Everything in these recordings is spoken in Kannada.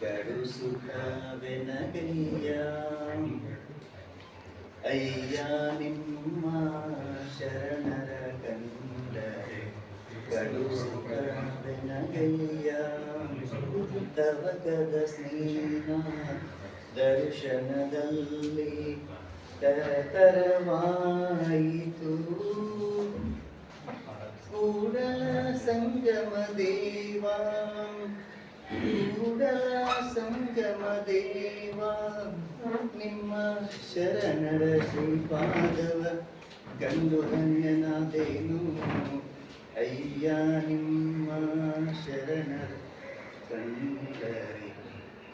ಕಡು ಸುಖವೆನಗಯ್ಯ ಅಯ್ಯ ನಿಮ್ಮ ಶರಣರ ಕಂಡರೆ ಕಡು ಸುಖವೆನಗಯ್ಯ ತವಕದ ಸ್ನೇಹ ದರ್ಶನದಲ್ಲಿ ತರತರವಾಯಿತು ಕೂಡಲ ಸಂಗಮ ದೇವ ಕೂಡಲ ಸಂಗಮ ದೇವ, ನಿಮ್ಮ ಶರಣರ ಶ್ರೀಪಾದವ ಗಂಡು ಧನ್ಯನಾದೇನು ಅಯ್ಯ, ನಿಮ್ಮ ಶರಣರ ಕಂಡರೆ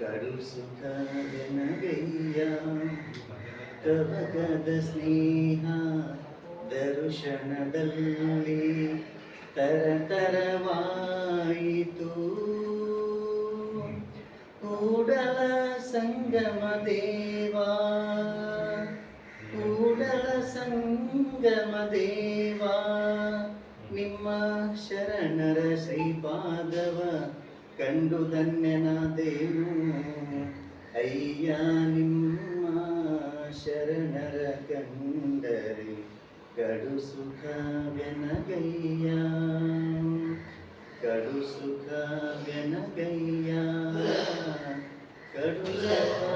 ಕಡು ಸುಖವೆನಗಯ್ಯ ಕವಗದ ಸ್ನೇಹ ದರ್ಶನದಲ್ಲಿ ತರತರವಾಯಿತು ಕೂಡಲ ಸಂಗಮ ದೇವಾ. ಕೂಡಲ ಸಂಗಮ ದೇವಾ. ನಿಮ್ಮ ಶರಣರ ಶ್ರೀಪಾದವ, ಕಂಡು ಧನ್ಯನಾದೇನು ಅಯ್ಯ, ನಿಮ್ಮ ಶರಣರ ಕಂಡರೆ, ಕಡು ಸುಖವೆನಗಯ್ಯ ಕಡು ಸುಖವೆನಗಯ್ಯ Good.